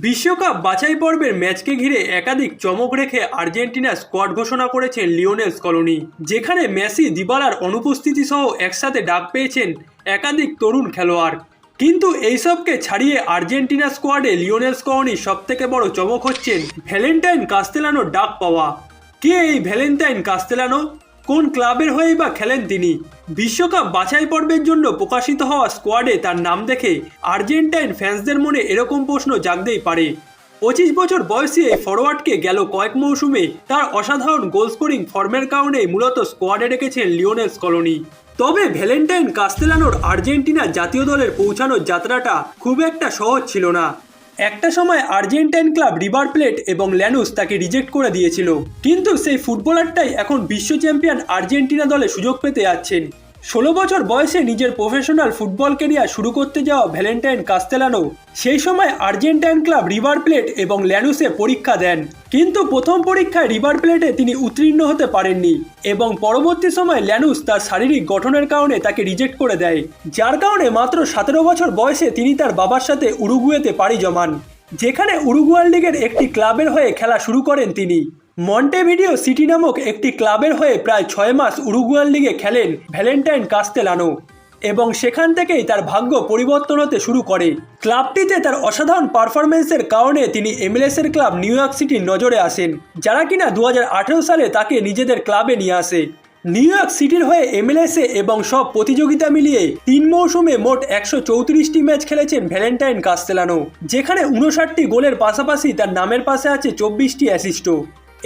বিশ্বকাপ বাছাই পর্বের ম্যাচকে ঘিরে একাধিক চমক রেখে আর্জেন্টিনা স্কোয়াড ঘোষণা করেছেন লিওনেল স্কলোনি। যেখানে মেসি, দিবালার অনুপস্থিতি সহ একসাথে ডাক পেয়েছেন একাধিক তরুণ খেলোয়াড়। কিন্তু এইসবকে ছাড়িয়ে আর্জেন্টিনা স্কোয়াডে লিওনেল স্কলোনি সবথেকে বড় চমক হচ্ছেন ভ্যালেন্টাইন কাস্তেলানোর ডাক পাওয়া। কে এই ভ্যালেন্টাইন কাস্তেলানো? কোন ক্লাবের হয়েই বা খেলেন তিনি? বিশ্বকাপ বাছাই পর্বের জন্য প্রকাশিত হওয়া স্কোয়াডে তার নাম দেখে আর্জেন্টাইন ফ্যান্সদের মনে এরকম প্রশ্ন জাগতেই পারে। পঁচিশ বছর বয়সী এই ফরওয়ার্ডকে গেল কয়েক মৌসুমে তার অসাধারণ গোল স্কোরিং ফর্মের কারণে মূলত স্কোয়াডে রেখেছেন লিওনেল স্কলোনি তবে ভ্যালেন্টাইন কাস্তেলানোর আর্জেন্টিনা জাতীয় দলের পৌঁছানোর যাত্রাটা খুব একটা সহজ ছিল না। একটা সময় আর্জেন্টাইন ক্লাব রিভার প্লেট এবং ল্যানুস তাকে রিজেক্ট করে দিয়েছিল। কিন্তু সেই ফুটবলারটাই এখন বিশ্ব চ্যাম্পিয়ন আর্জেন্টিনা দলে সুযোগ পেতে যাচ্ছেন। ষোলো বছর বয়সে নিজের প্রফেশনাল ফুটবল কেরিয়ার শুরু করতে যাওয়া ভ্যালেন্টাইন কাস্তেলানো সেই সময় আর্জেন্টাইন ক্লাব রিভার প্লেট এবং ল্যানুসে পরীক্ষা দেন। কিন্তু প্রথম পরীক্ষায় রিভার প্লেটে তিনি উত্তীর্ণ হতে পারেননি এবং পরবর্তী সময় ল্যানুস তার শারীরিক গঠনের কারণে তাকে রিজেক্ট করে দেয়, যার কারণে মাত্র সতেরো বছর বয়সে তিনি তার বাবার সাথে উরুগুয়েতে পাড়ি জমান, যেখানে উরুগুয়াল লিগের একটি ক্লাবের হয়ে খেলা শুরু করেন তিনি। মন্টেভিডিও সিটি নামক একটি ক্লাবের হয়ে প্রায় ছয় মাস উরুগুয়াল লিগে খেলেন ভ্যালেন্টাইন কাস্তেলানো। এবং সেখান থেকেই তার ভাগ্য পরিবর্তন হতে শুরু করে। ক্লাবটিতে তার অসাধারণ পারফরমেন্সের কারণে তিনি এমএলএসের ক্লাব নিউ ইয়র্ক সিটির নজরে আসেন, যারা কিনা দু হাজার আঠেরো সালে তাকে নিজেদের ক্লাবে নিয়ে আসে। নিউ ইয়র্ক সিটির হয়ে এমএলএসে এবং সব প্রতিযোগিতা মিলিয়ে তিন মৌসুমে মোট একশো চৌত্রিশটি ম্যাচ খেলেছেন ভ্যালেন্টাইন কাস্তেলানো, যেখানে উনষাটটি গোলের পাশাপাশি তার নামের পাশে আছে চব্বিশটি অ্যাসিস্টও।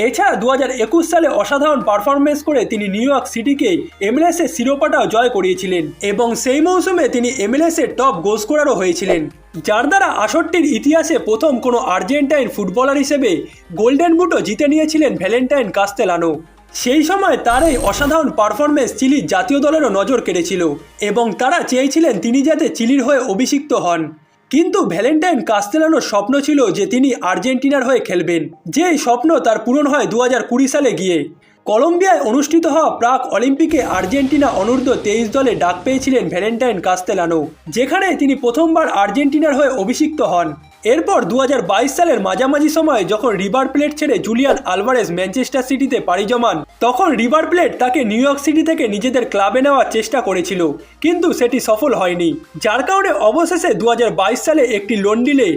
এছাড়া দু হাজার একুশ সালে অসাধারণ পারফরমেন্স করে তিনি নিউ ইয়র্ক সিটিকে এমএলএস এর শিরোপাটাও জয় করিয়েছিলেন এবং সেই মৌসুমে তিনি এমএলএস এর টপ গোল স্কোরারও হয়েছিলেন। যার দ্বারা আসরটির ইতিহাসে প্রথম কোনো আর্জেন্টাইন ফুটবলার হিসেবে গোল্ডেন বুটও জিতে নিয়েছিলেন ভ্যালেন্টাইন কাস্তেলানো। সেই সময় তার এই অসাধারণ পারফরমেন্স চিলির জাতীয় দলেরও নজর কেড়েছিল এবং তারা চেয়েছিলেন তিনি যাতে চিলির হয়ে অভিষিক্ত হন। কিন্তু ভ্যালেন্টাইন কাস্তেলানোর স্বপ্ন ছিল যে তিনি আর্জেন্টিনার হয়ে খেলবেন। যে স্বপ্ন তার পূরণ হয় দু সালে গিয়ে। কলম্বিয়ায় অনুষ্ঠিত হওয়া প্রাক অলিম্পিকে আর্জেন্টিনা অনূর্ধ্ব তেইশ দলে ডাক পেয়েছিলেন ভ্যালেন্টাইন কাস্তেলানো, যেখানে তিনি প্রথমবার আর্জেন্টিনার হয়ে অভিষিক্ত হন। এরপর দু হাজার বাইশ সালের মাঝামাঝি সময়ে যখন রিভার প্লেট ছেড়ে জুলিয়ান আলভারেজ ম্যানচেস্টার সিটিতে পাড়ি জমান, তখন রিভার প্লেট তাকে নিউ ইয়র্ক সিটি থেকে নিজেদের ক্লাবে নেওয়ার চেষ্টা করেছিল, কিন্তু সেটি সফল হয়নি। যার কারণে অবশেষে দু হাজার বাইশ সালে একটি লোন ডিলে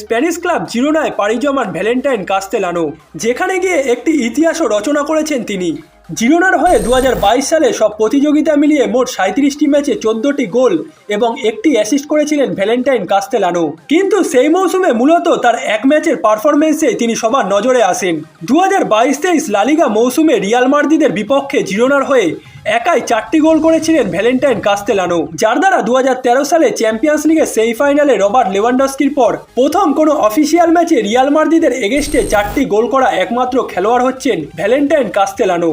স্প্যানিশ ক্লাব জিরোনায় পাড়ি জমান ভ্যালেন্টাইন কাস্তেলানো, যেখানে গিয়ে একটি ইতিহাসও রচনা করেছেন তিনি। জিরোনার হয়ে দুহাজার বাইশ সালে সব প্রতিযোগিতা মিলিয়ে মোট সাঁত্রিশটি ম্যাচে চোদ্দটি গোল এবং একটি অ্যাসিস্ট করেছিলেন ভ্যালেন্টাইন কাস্তেলানো। কিন্তু সেই মৌসুমে মূলত তার এক ম্যাচের পারফরমেন্সে তিনি সবার নজরে আসেন। দু হাজার বাইশ তেইশ লালিগা মৌসুমে রিয়াল মার্দিদের বিপক্ষে জিরোনার হয়ে একাই চারটি গোল করেছিলেন ভ্যালেন্টাইন কাস্তেলানো, যার দ্বারা দু হাজার তেরো সালে চ্যাম্পিয়ন্স লিগের সেমিফাইনালে রবার্ট লেভানডস্কির পর প্রথম কোনো অফিসিয়াল ম্যাচে রিয়াল মার্দিদের এগেস্টে চারটি গোল করা একমাত্র খেলোয়াড় হচ্ছেন ভ্যালেন্টাইন কাস্তেলানো।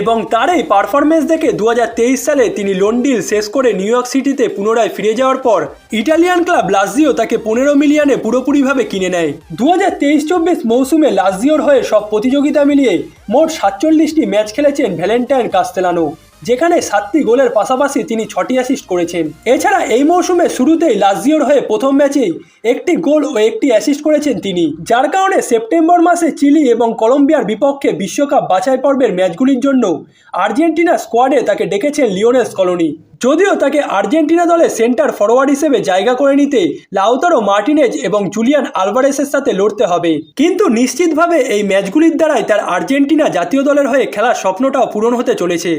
এবং তার এই পারফরমেন্স দেখে দু হাজার তেইশ সালে তিনি লন্ডিল শেষ করে নিউ ইয়র্ক সিটিতে পুনরায় ফিরে যাওয়ার পর ইটালিয়ান ক্লাব লাজিও তাকে পনেরো মিলিয়নে পুরোপুরিভাবে কিনে নেয়। দু হাজার তেইশ চব্বিশ মৌসুমে লাজিওর হয়ে সব প্রতিযোগিতা মিলিয়ে মোট সাতচল্লিশটি ম্যাচ খেলেছেন ভ্যালেন্টাইন কাস্তেলানো যেখানে সাতটি গোলের পাশাপাশি তিনি ছটি অ্যাসিস্ট করেছেন। এছাড়া এই মৌসুমে শুরুতেই লাজিওর হয়ে প্রথম ম্যাচেই একটি গোল ও একটি অ্যাসিস্ট করেছেন তিনি, যার কারণে সেপ্টেম্বর মাসে চিলি এবং কলম্বিয়ার বিপক্ষে বিশ্বকাপ বাছাই পর্বের ম্যাচগুলির জন্য আর্জেন্টিনা স্কোয়াডে তাকে ডেকেছেন লিওনেস কলোনি। যদিও তাকে আর্জেন্টিনা দলে সেন্টার ফরওয়ার্ড হিসেবে জায়গা করে নিতে লাউতারো মার্টিনেজ এবং জুলিয়ান আলভারেসের সাথে লড়তে হবে। কিন্তু নিশ্চিতভাবে এই ম্যাচগুলির দ্বারাই তার আর্জেন্টিনা জাতীয় দলের হয়ে খেলার স্বপ্নটাও পূরণ হতে চলেছে।